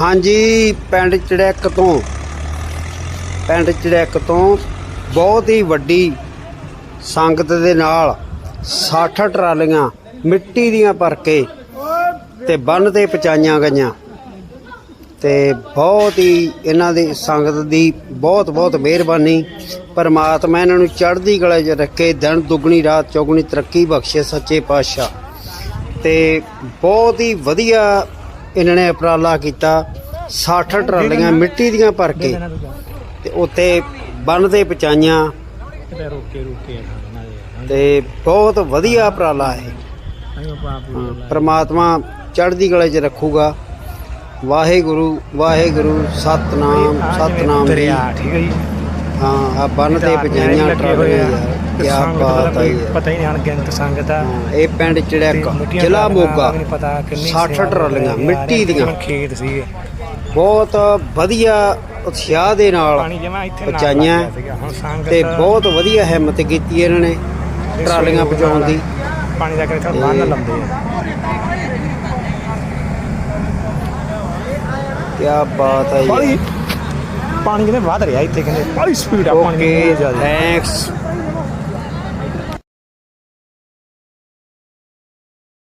ਹਾਂਜੀ, ਪਿੰਡ ਚੜੈਕ ਤੋਂ। ਪਿੰਡ ਚੜੈਕ ਤੋਂ ਬਹੁਤ ਹੀ ਵੱਡੀ ਸੰਗਤ ਦੇ ਨਾਲ 60 ਟਰਾਲੀਆਂ ਮਿੱਟੀ ਦੀਆਂ ਭਰ ਕੇ ਤੇ ਬੰਨ ਤੇ ਪਹੁੰਚਾਈਆਂ ਗਈਆਂ। ਤੇ ਬਹੁਤ ਹੀ ਇਹਨਾਂ ਦੀ ਸੰਗਤ ਦੀ ਬਹੁਤ ਬਹੁਤ ਮਿਹਰਬਾਨੀ। ਪਰਮਾਤਮਾ ਇਹਨਾਂ ਨੂੰ ਚੜ੍ਹਦੀ ਕਲਾ 'ਚ ਰੱਖੇ, ਦਿਨ ਦੁੱਗਣੀ, ਰਾਤ ਚੌਗਣੀ ਤਰੱਕੀ ਬਖਸ਼ੇ ਸੱਚੇ ਪਾਤਸ਼ਾਹ। ਤੇ ਬਹੁਤ ਹੀ ਵਧੀਆ ਇਹਨਾਂ ਨੇ ਉਪਰਾਲਾ ਕੀਤਾ 60 ਟਰਾਲੀਆਂ ਮਿੱਟੀ ਦੀਆਂ ਭਰ ਕੇ ਤੇ ਉੱਥੇ ਬੰਨ ਤੇ ਪਹੁੰਚਾਈਆਂ। ਰੋਕੇ ਤੇ ਬਹੁਤ ਵਧੀਆ ਉਪਰਾਲਾ ਹੈ। ਪ੍ਰਮਾਤਮਾ ਚੜ੍ਹਦੀ ਕਲਾ 'ਚ ਰੱਖੂਗਾ। ਵਾਹਿਗੁਰੂ ਵਾਹਿਗੁਰੂ, ਸਤਨਾਮ ਸਤਨਾਮ ਠੀਕ ਹੈ ਜੀ। ਹਾਂ ਆ ਬੰਨ ਤੇ ਪਜਾਈਆਂ ਟਰਾਲੀਆਂ ਯਾਰ ਕੀ ਬਾਤ ਹੈ। ਪਤਾ ਹੀ ਨਹੀਂ ਅਣਗਿਣਤ ਸੰਗਤ ਆ। ਇਹ ਪਿੰਡ ਚੜੈਕ ਜ਼ਿਲ੍ਹਾ ਮੋਗਾ ਵੀ ਨਹੀਂ ਪਤਾ ਕਿੰਨੀ 60 ਸੇਵਾ ਟਰਾਲੀਆਂ ਮਿੱਟੀ ਦੀਆਂ। ਖੇਤ ਸੀਗੇ। ਬਹੁਤ ਵਧੀਆ ਉਤਸ਼ਾਹ ਦੇ ਨਾਲ ਪਹੁੰਚਾਈਆਂ ਤੇ ਬਹੁਤ ਵਧੀਆ ਹਿੰਮਤ ਕੀਤੀ ਇਹਨਾਂ ਨੇ ਟਰਾਲੀਆਂ ਪਹੁੰਚਾਉਣ ਦੀ। ਪਾਣੀ ਦਾ ਕਿਤੇ ਬੰਨ ਲੰਦੇ ਆ। ਕੀ ਬਾਤ ਹੈ ਜੀ। ਪਾਣੀ ਕਿਤੇ ਵੱਧ ਰਿਹਾ ਇੱਥੇ ਕਹਿੰਦੇ ਬਾਲੀ ਸਪੀਡ ਆ ਪਾਣੀ ਬਹੁਤ ਜ਼ਿਆਦਾ ਥੈਂਕਸ